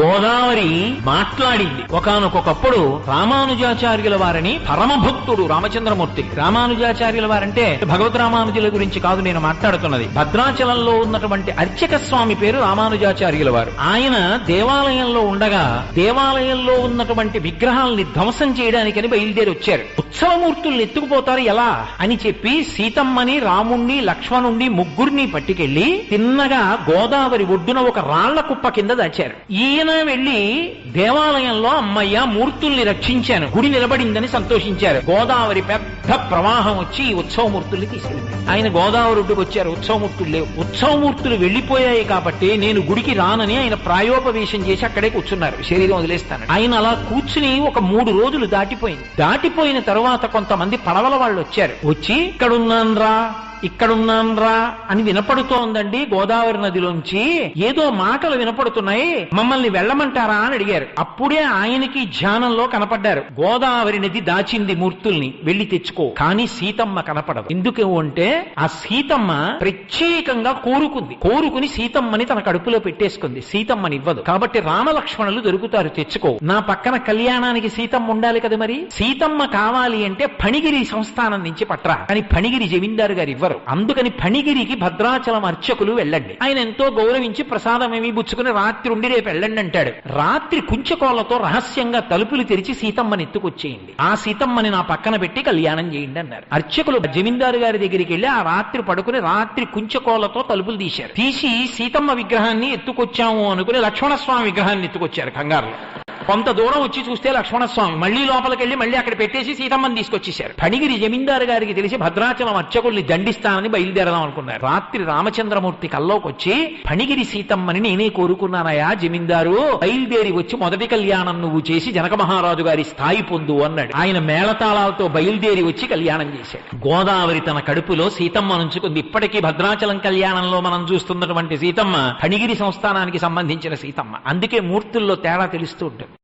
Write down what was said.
గోదావరి మాట్లాడింది. ఒకానొకప్పుడు రామానుజాచార్యుల వారిని పరమభక్తుడు రామచంద్రమూర్తి. రామానుజాచార్యుల వారంటే భగవత్ రామానుజుల గురించి కాదు నేను మాట్లాడుతున్నది. భద్రాచలంలో ఉన్నటువంటి అర్చక స్వామి పేరు రామానుజాచార్యుల వారు. ఆయన దేవాలయంలో ఉండగా దేవాలయంలో ఉన్నటువంటి విగ్రహాలని ధ్వంసం చేయడానికని బయలుదేరి వచ్చారు ఉత్సవమూర్తుల్ని ఎత్తుకుపోతారు ఎలా? అని చెప్పి సీతమ్మని రాముణ్ణి లక్ష్మణుణ్ణి ముగ్గురిని పట్టుకెళ్ళి తిన్నగా గోదావరి ఒడ్డున ఒక రాళ్ళ కుప్ప కింద దాచారు. ఈయన వెళ్ళి దేవాలయంలో అమ్మయ్య మూర్తుల్ని రక్షించాను. గుడి నిలబడిందని సంతోషించారు. గోదావరి పెద్ద ప్రవాహం వచ్చి ఈ ఉత్సవమూర్తుల్ని తీసుకెళ్ళింది. ఆయన గోదావరి ఒడ్డుకు వచ్చారు. ఉత్సవమూర్తులు లేవు. ఉత్సవమూర్తులు వెళ్ళిపోయాయి కాబట్టి నేను గుడికి రానని ఆయన ప్రాయోపవేశం చేసి అక్కడే కూర్చున్నారు. శరీరం వదిలేస్తాను ఆయన అలా కూర్చుని ఒక మూడు రోజులు దాటిపోయింది. దాటిపోయిన తర్వాత కొంతమంది పడవల వాళ్ళు వచ్చారు. వచ్చి ఇక్కడున్నాన్రా ఇక్కడున్నాన్రా అని వినపడుతోందండి గోదావరి నదిలోంచి. ఏదో మాటలు వినపడుతున్నాయి. మమ్మల్ని వెళ్ళమంటారా అని అడిగారు. అప్పుడే ఆయనకి ధ్యానంలో కనపడ్డారు. గోదావరి నది దాచింది మూర్తుల్ని. వెళ్ళి తెచ్చుకో. కానీ సీతమ్మ కనపడదు. ఎందుకు అంటే ఆ సీతమ్మ ప్రత్యేకంగా కోరుకుంది. కోరుకుని సీతమ్మని తన కడుపులో పెట్టేసుకుంది. సీతమ్మని ఇవ్వదు కాబట్టి రామలక్ష్మణులు దొరుకుతారు. తెచ్చుకో. నా పక్కన కళ్యాణానికి సీతమ్మ ఉండాలి కదా మరి? సీతమ్మ కావాలి అంటే ఫణిగిరి సంస్థానం నుంచి పట్రా. అని ఫణిగిరి జమీందారు గారు ఇవ్వరు. అందుకని ఫణిగిరికి భద్రాచలం అర్చకులు వెళ్ళండి. ఆయన ఎంతో గౌరవించి ప్రసాదం ఏమి బుచ్చుకుని రాత్రి ఉండి రేపు వెళ్ళండి అంటాడు. రాత్రి కుంచకోళ్ళతో రహస్యంగా తలుపులు తెరిచి సీతమ్మని ఎత్తుకొచ్చేయండి. ఆ సీతమ్మని నా పక్కన పెట్టి కళ్యాణం చేయండి అన్నారు. అర్చకులు జమీందారు గారి దగ్గరికి వెళ్ళి ఆ రాత్రి పడుకుని రాత్రి కుంచకోళ్ళతో తలుపులు తీశారు. తీసి సీతమ్మ విగ్రహాన్ని ఎత్తుకొచ్చాము అనుకుని లక్ష్మణస్వామి విగ్రహాన్ని ఎత్తుకొచ్చారు కంగారులో. కొంత దూరం వచ్చి చూస్తే లక్ష్మణస్వామి మళ్ళీ లోపలికి వెళ్ళి మళ్ళీ అక్కడ పెట్టేసి సీతమ్మని తీసుకొచ్చేశారు. ఫణిగిరి జమీందారు గారికి తెలిసి భద్రాచలం అర్చకుల్ని దండిస్తానని బయలుదేరదాం అనుకున్నారు. రాత్రి రామచంద్రమూర్తి కల్లోకి వచ్చి ఫణిగిరి సీతమ్మని నేనే కోరుకున్నానయా జమీందారు బయలుదేరి వచ్చి మొదటి కళ్యాణం నువ్వు చేసి జనక మహారాజు గారి స్థాయి పొందు అన్నాడు. ఆయన మేళతాళాలతో బయలుదేరి వచ్చి కళ్యాణం చేశాడు. గోదావరి తన కడుపులో సీతమ్మ నుంచుకుంది. ఇప్పటికీ భద్రాచలం కళ్యాణంలో మనం చూస్తున్నటువంటి సీతమ్మ ఫణిగిరి సంస్థానానికి సంబంధించిన సీతమ్మ. అందుకే మూర్తుల్లో తేడా తెలుస్తూ ఉంటుంది.